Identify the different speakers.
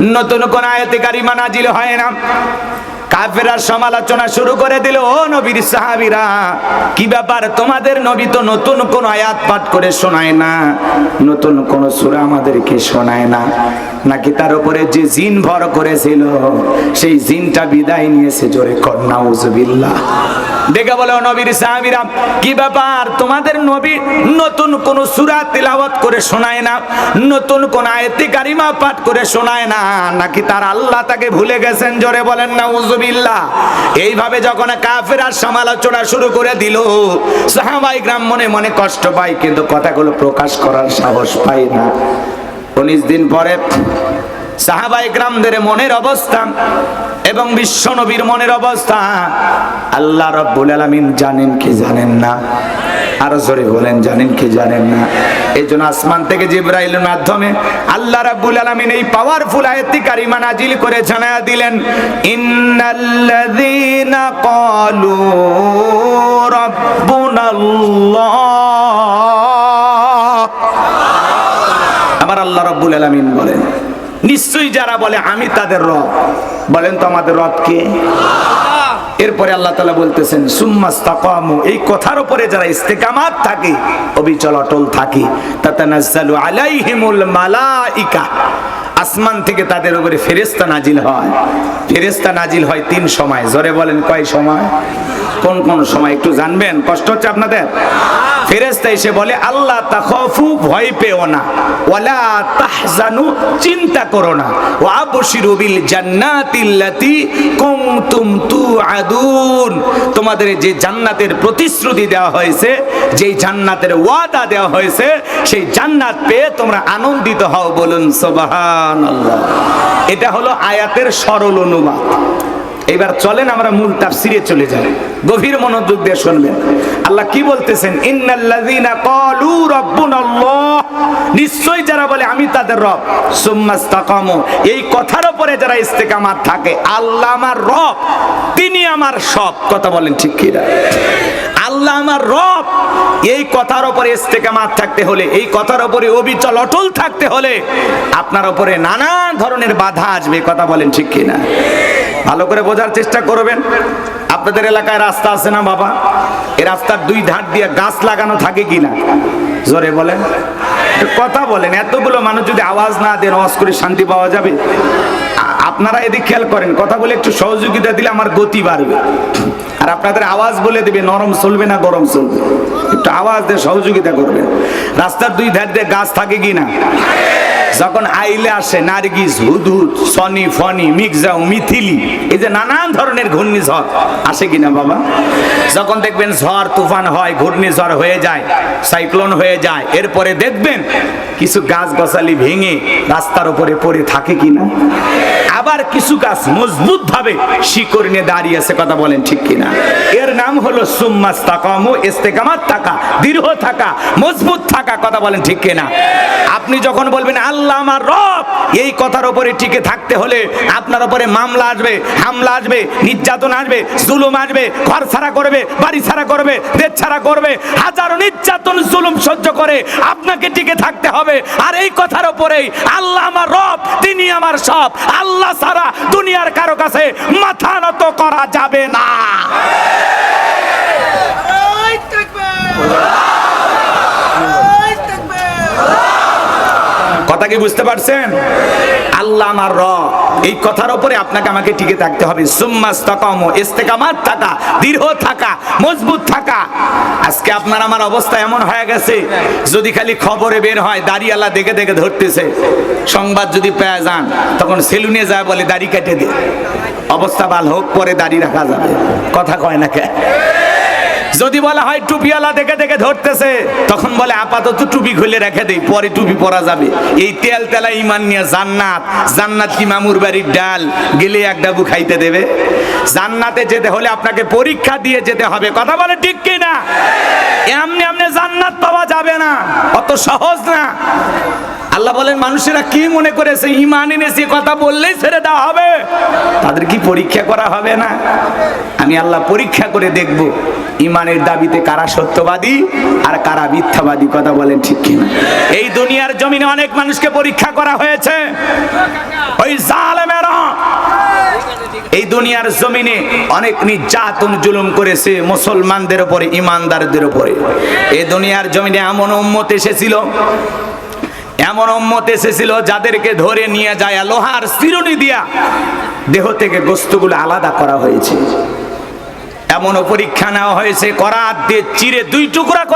Speaker 1: নতুন কোন আয়াতে কারিমা নাজিল হয় না। কাফেরা সমালোচনা শুরু করে দিল, ও নবীর সাহাবীরা, কি ব্যাপার? তোমাদের নবী তো নতুন কোন আয়াত পাঠ করে শোনায় না। নতুন কোন সূরা আমাদেরকে শোনায় না। নাকি তার উপরে যে জিন ভর করেছিল, সেই জিনটা বিদায় নিয়েছে জোরে কন্যা উজবিল্লাহ দেখে বলে নবীর সাহাবীরা, কি ব্যাপার? তোমাদের নবী নতুন কোন সূরা তেলাওয়াত করে শোনায় না, নতুন কোন আয়াতে কারিমা পাঠ করে শোনায় না, নাকি তার আল্লাহ তাকে ভুলে গেছেন? জোরে বলেন না উজুবিল্লাহ এইভাবে যখন কাফেরার সমালোচনা শুরু করে দিল সাহাবাই গ্রাম মনে মনে কষ্ট পায়, কিন্তু কথাগুলো প্রকাশ করার সাহস পায় না। উনিশ দিন পরে সাহাবাই গ্রামদের মনের অবস্থা এবং বিশ্ব নবীর মনের অবস্থা, আল্লাহ রব্বুল আলামিন জানেন কি জানেন না? আরও জোরে বলেন, জানেন কি জানেন না? এই জন্য আসমান থেকে জিব্রাইলের মাধ্যমে আল্লাহ রাব্বুল আলামিন এই পাওয়ারফুল আয়াতটি কারিমা নাজিল করে জানায়া দিলেন, ইন্নাল্লাযীনা ক্বালু রাব্বুনাল্লাহ। আমার আল্লাহ রাব্বুল আলামিন বলেন নিশ্চয়ই যারা বলে, আমি তাদের রব। বলেন তো আমাদের রব কে? এরপরে আল্লাহ তালা বলতেছেন সুম্মাস্তাকামু এই কথার উপরে যারা ইস্তেকামাত থাকে, অবিচল, অটল থাকে, তাতানাজ্জালু আলাইহিমুল মালাইকা। আসমান থেকে তাদের উপরে ফেরেশতা নাজিল হয়। ফেরেশতা নাজিল হয় তিন সময়। জোরে বলেন, কয় সময়? কোন কোন সময়? একটু জানবেন? কষ্ট হচ্ছে আপনাদের? ফেরেস্তা এসে বলে, আল্লাহ তাখাফু ভয় পেও না। ওয়ালা তাহজানু, চিন্তা করো না। ওয়া আবশিরু বিল জান্নাতিল্লাতি কুনতুম তুআদুন। তোমাদের যে জান্নাতের প্রতিশ্রুতি দেওয়া হয়েছে, যেই জান্নাতের ওয়াদা দেওয়া হয়েছে, সেই জান্নাত পেয়ে তোমরা আনন্দিত হও বলুন, সুবহানাল্লাহ। এটা হলো আয়াতের সরল অনুবাদ এবার চলেন আমরা মূল তাফসিরে চলে যাই। গভীর মনোযোগ দিয়ে শুনবেন। আল্লাহ কি বলতেছেন? ইন্নাল্লাযীনা ক্বালু রাব্বুনাল্লাহ। নিশ্চয় যারা বলে, আমি তাদের রব। সুম্মাস্তাকামু এই কথার উপরে যারা ইস্তেকামাত থাকে, আল্লাহ আমার রব। তিনি আমার সব। কথা বলেন ঠিক কি না? আল্লাহ আমার রব। এই কথার উপরে ইস্তেকামাত থাকতে হলে, এই কথার উপরে অবিচল, অটল থাকতে হলে, আপনার উপরে নানা ধরনের বাধা আসবে। কথা বলেন ঠিক কি না? ভালো করে বোঝার চেষ্টা করবেন। আপনাদের এলাকায় রাস্তা আছে না বাবা? এ রাস্তার দুই ধার দিয়ে গাছ লাগানো থাকে কিনা? জোরে বলেন। কথা বলেন। এতগুলো মানুষ যদি আওয়াজ না দেন, আওয়াজ করে শান্তি পাওয়া যাবে? আপনারা এদিক খেয়াল করেন। কথা বলে একটু সহযোগিতা দিলে আমার গতি বাড়বে। আর আপনাদের আওয়াজ বলে দিবে, নরম চলবে না গরম চলবে? একটু আওয়াজ দিয়ে সহযোগিতা করবে রাস্তার দুই ধার দিয়ে গাছ থাকে কি না যখন আইলে আসে নার্গিস হুদুদ সনি, ফনি মিকজাউ মিথিলি, এই যে নানান ধরনের ঘূর্ণিঝড়, আসে কিনা বাবা? যখন দেখবেন ঝড়, তুফান হয়, ঘূর্ণিঝড় হয়ে যায়, সাইক্লোন হয়ে যায়, এরপরে দেখবেন কিছু গাছ গছালি ভেঙে রাস্তার উপরে পড়ে থাকে কিনা? আবার কিছু গাছ মজবুত ভাবে শিকড় নিয়ে দাঁড়িয়ে আছে, কথা বলেন ঠিক কিনা? এর নাম হলো সুম্মাস তাকামু ইস্তেকামাত থাকা দৃঢ় থাকা, মজবুত থাকা, কথা বলেন ঠিক কিনা? আপনি যখন বলবেন, আল্লাহ আমার রব, এই কথার উপরে টিকে থাকতে হলে আপনার উপরে মামলা আসবে, হামলা আসবে, নির্যাতন আসবে, জুলুম আসবে ঘর ছাড়া করবে বাড়ি ছাড়া করবে দেশ ছাড়া করবে, হাজারো নির্যাতন, জুলুম সহ্য করে আপনাকে টিকে থাকতে হবে। আর এই কথার উপরেই আল্লাহ আমার রব, তিনি আমার সব, আল্লাহ ছাড়া দুনিয়ার কারও কাছে মাথা নত করা যাবে না! কথা কি বুঝতে পারছেন আল্লাহ আমার রব। এই কথার উপরে আপনাকে আমাকে টিকে থাকতে হবে। ইস্তেকামাত থাকা দৃঢ় থাকা, মজবুত থাকা। আজকে আপনার আমার অবস্থা এমন হয়ে গেছে, যদি খালি খবরে বের হয় দাড়ি আল্লাহ দেখে দেখে ধরতেছে। সংবাদ যদি পেয়ে যান, তখন সেলুনে যায় বলে দাড়ি কেটে দে। অবস্থা ভালো হোক, পরে দাড়ি রাখা যাবে। কথা কয় না কে? যদি বলা হয় টুপিওয়ালা দেখে দেখে ধরতেছে, তখন বলে, আপাতত টুপি খুলে রেখে দেই, পরে টুপি পরা যাবে। এই তেল তেলা ইমান নিয়ে জান্নাত জান্নাত কি মামুর বাড়ির ডাল, গেলে এক ডাবু খাইতে দেবে? জান্নাতে যেতে হলে আপনাকে পরীক্ষা দিয়ে যেতে হবে, কথা বলে ঠিক কি না? এমনি এমনি জান্নাত পাওয়া যাবে না, অত সহজ না। আল্লাহ বলেন, মানুষেরা কি মনে করেছে? ইমান এনেছে কথা বললেই ছেড়ে দেওয়া হবে। তাদের কি পরীক্ষা করা হবে না? আমি আল্লাহ পরীক্ষা করে দেখব ইমানের দাবিতে কারা সত্যবাদী আর কারা মিথ্যাবাদী, কথা বলেন ঠিক কিনা। এই দুনিয়ার জমিনে অনেক মানুষকে পরীক্ষা করা হয়েছে। ওই জালেমেরা এই দুনিয়ার জমিনে অনেক নির্যাতন, জুলুম করেছে মুসলমানদের উপরে ইমানদারদের উপরে। এই দুনিয়ার জমিনে এমন উম্মত এসেছিল এমন অম্মত এসেছিল যাদেরকে ধরে নিয়ে যায় লোহার চিরুনি দিয়া। দেহ থেকে বস্তুগুলো আলাদা করা হয়েছে। এমন পরীক্ষা নেওয়া হয়েছে, করাত দিয়ে চিরে দুই টুকরা করা